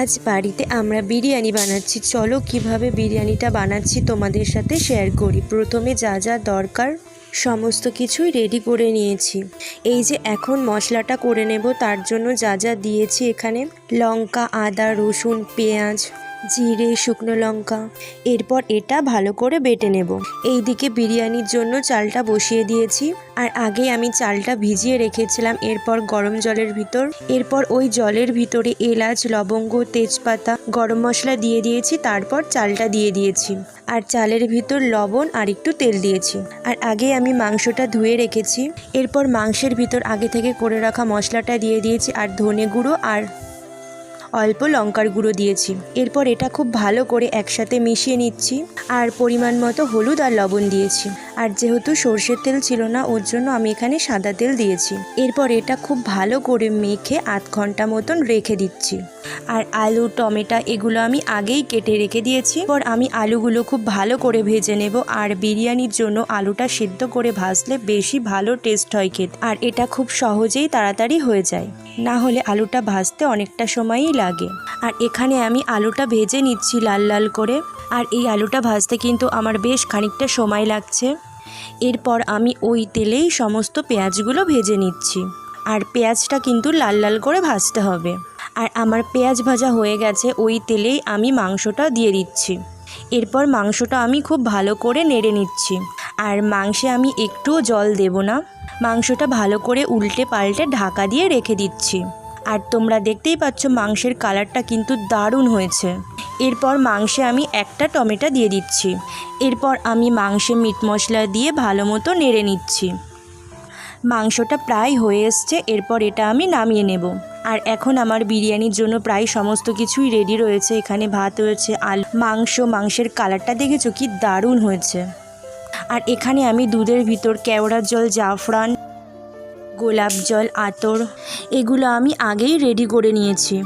আজ বাড়িতে আমরা বিরিয়ানি বানাচ্ছি। চলো কীভাবে বিরিয়ানিটা বানাচ্ছি তোমাদের সাথে শেয়ার করি। প্রথমে যা যা দরকার, সমস্ত কিছুই রেডি করে নিয়েছি। এই যে এখন মশলাটা করে নেব, তার জন্য যা যা দিয়েছি এখানে, লঙ্কা, আদা, রসুন, পেঁয়াজ জিরে, শুকনো লঙ্কা। এরপর এটা ভালো করে বেটে নেব। এইদিকে বিরিয়ানির জন্য চালটা বসিয়ে দিয়েছি। আর আগে আমি চালটা ভিজিয়ে রেখেছিলাম, এরপর গরম জলের ভিতর। এরপর ওই জলের ভিতরে এলাচ, লবঙ্গ, তেজপাতা, গরম মশলা দিয়ে দিয়েছি, তারপর চালটা দিয়ে দিয়েছি। আর চালের ভিতর লবণ আর একটু তেল দিয়েছি। আর আগে আমি মাংসটা ধুয়ে রেখেছি। এরপর মাংসের ভিতর আগে থেকে করে রাখা মশলাটা দিয়ে দিয়েছি, আর ধনে গুঁড়ো আর অল্প লঙ্কার গুঁড়ো দিয়েছি। এরপর এটা খুব ভালো করে একসাথে মিশিয়ে নিচ্ছি। আর পরিমাণ মতো হলুদ আর লবণ দিয়েছি। আর যেহেতু সর্ষের তেল ছিল না, ওর জন্য আমি এখানে সাদা তেল দিয়েছি। এরপর এটা খুব ভালো করে মেখে আধ ঘণ্টা মতন রেখে দিচ্ছি। আর আলু, টমেটো এগুলো আমি আগেই কেটে রেখে দিয়েছি। এরপর আমি আলুগুলো খুব ভালো করে ভেজে নেব। আর বিরিয়ানির জন্য আলুটা সিদ্ধ করে ভাজলে বেশি ভালো টেস্ট হয় খেতে। আর এটা খুব সহজেই তাড়াতাড়ি হয়ে যায়। না হলে আলুটা ভাজতে অনেকটা সময়ই লাগে। আর এখানে আমি আলুটা ভেজে নিচ্ছি লাল লাল করে। আর এই আলুটা ভাজতে কিন্তু আমার বেশ খানিকটা সময় লাগছে। এরপর আমি ওই তেলেই সমস্ত পেঁয়াজগুলো ভেজে নিচ্ছি। আর পেঁয়াজটা কিন্তু লাল লাল করে ভাজতে হবে। আর আমার পেঁয়াজ ভাজা হয়ে গেছে, ওই তেলেই আমি মাংসটা দিয়ে দিচ্ছি। এরপর মাংসটা আমি খুব ভালো করে নেড়ে নিচ্ছি। আর মাংসে আমি একটুও জল দেব না। মাংসটা ভালো করে উল্টে পাল্টে ঢাকা দিয়ে রেখে দিচ্ছি। আর তোমরা দেখতেই পাচ্ছ মাংসের কালারটা কিন্তু দারুণ হয়েছে। এরপর মাংসে আমি একটা টমেটো দিয়ে দিচ্ছি। এরপর আমি মাংসে মিট মশলা দিয়ে ভালো মতো নেড়ে নিচ্ছি। মাংসটা প্রায় হয়ে এসছে, এরপর এটা আমি নামিয়ে নেব। আর এখন আমার বিরিয়ানির জন্য প্রায় সমস্ত কিছুই রেডি রয়েছে। এখানে ভাত রয়েছে, আলু, মাংস, মাংসের কালারটা দেখেছ কি দারুণ হয়েছে। আর এখানে আমি দুধের ভিতর কেওড়ার জল, জাফরান গোলাপ জল, আতর, এগুলো আমি আগেই রেডি করে নিয়েছি।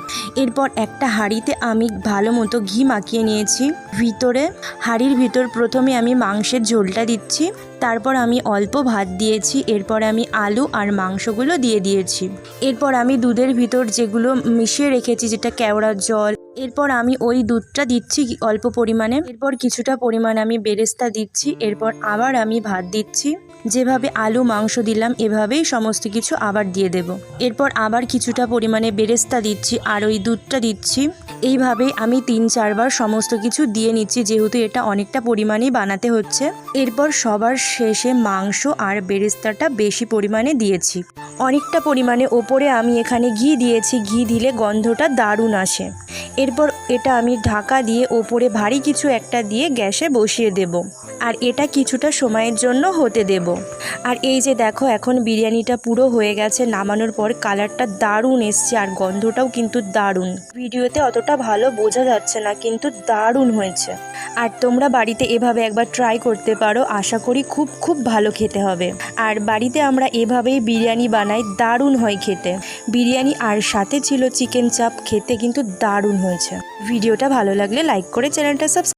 এরপর একটা হাঁড়িতে আমি ভালো মতো ঘি মাখিয়ে নিয়েছি। ভিতরে, হাঁড়ির ভিতর প্রথমে আমি মাংসের ঝোলটা দিচ্ছি। তারপর আমি অল্প ভাত দিয়েছি। এরপর আমি আলু আর মাংসগুলো দিয়ে দিয়েছি। এরপর আমি দুধের ভিতর যেগুলো মিশিয়ে রেখেছি, যেটা কেওড়ার জল এরপর আমি ওই দুধটা দিচ্ছি অল্প পরিমাণে। এরপর কিছুটা পরিমাণ আমি বেরেস্তা দিচ্ছি। এরপর আবার আমি ভাত দিচ্ছি। যেভাবে আলু, মাংস দিলাম, এভাবেই সমস্ত কিছু আবার দিয়ে দেব। এরপর আবার কিছুটা পরিমাণে বেরেস্তা দিচ্ছি আর ওই দুধটা দিচ্ছি। এইভাবে আমি তিন চারবার সমস্ত কিছু দিয়ে নিচ্ছি, যেহেতু এটা অনেকটা পরিমাণেই বানাতে হচ্ছে। এরপর সবার শেষে মাংস আর বেরেস্তাটা বেশি পরিমাণে দিয়েছি। অনেকটা পরিমাণে ওপরে আমি এখানে ঘি দিয়েছি, ঘি দিলে গন্ধটা দারুণ আসে। এরপর এটা আমি ঢাকা দিয়ে ওপরে ভারী কিছু একটা দিয়ে গ্যাসে বসিয়ে দেব। আর এটা কিছুটা সময়ের জন্য হতে দেব। আর এই যে দেখো, এখন বিরিয়ানিটা পুরো হয়ে গেছে, নামানোর পর কালারটা দারুণ এসছে আর গন্ধটাও কিন্তু দারুণ। ভিডিওতে অতটা ভালো বোঝা যাচ্ছে না, কিন্তু দারুণ হয়েছে। আর তোমরা বাড়িতে এভাবে একবার ট্রাই করতে পারো, আশা করি খুব খুব ভালো খেতে হবে। আর বাড়িতে আমরা এভাবেই বিরিয়ানি বানাই, দারুণ হয় খেতে। বিরিয়ানি আর সাথে ছিল চিকেন চাপ খেতে কিন্তু দারুণ হয়েছে। ভিডিওটা ভালো লাগলে লাইক করে চ্যানেলটা সাবস্ক্রাইব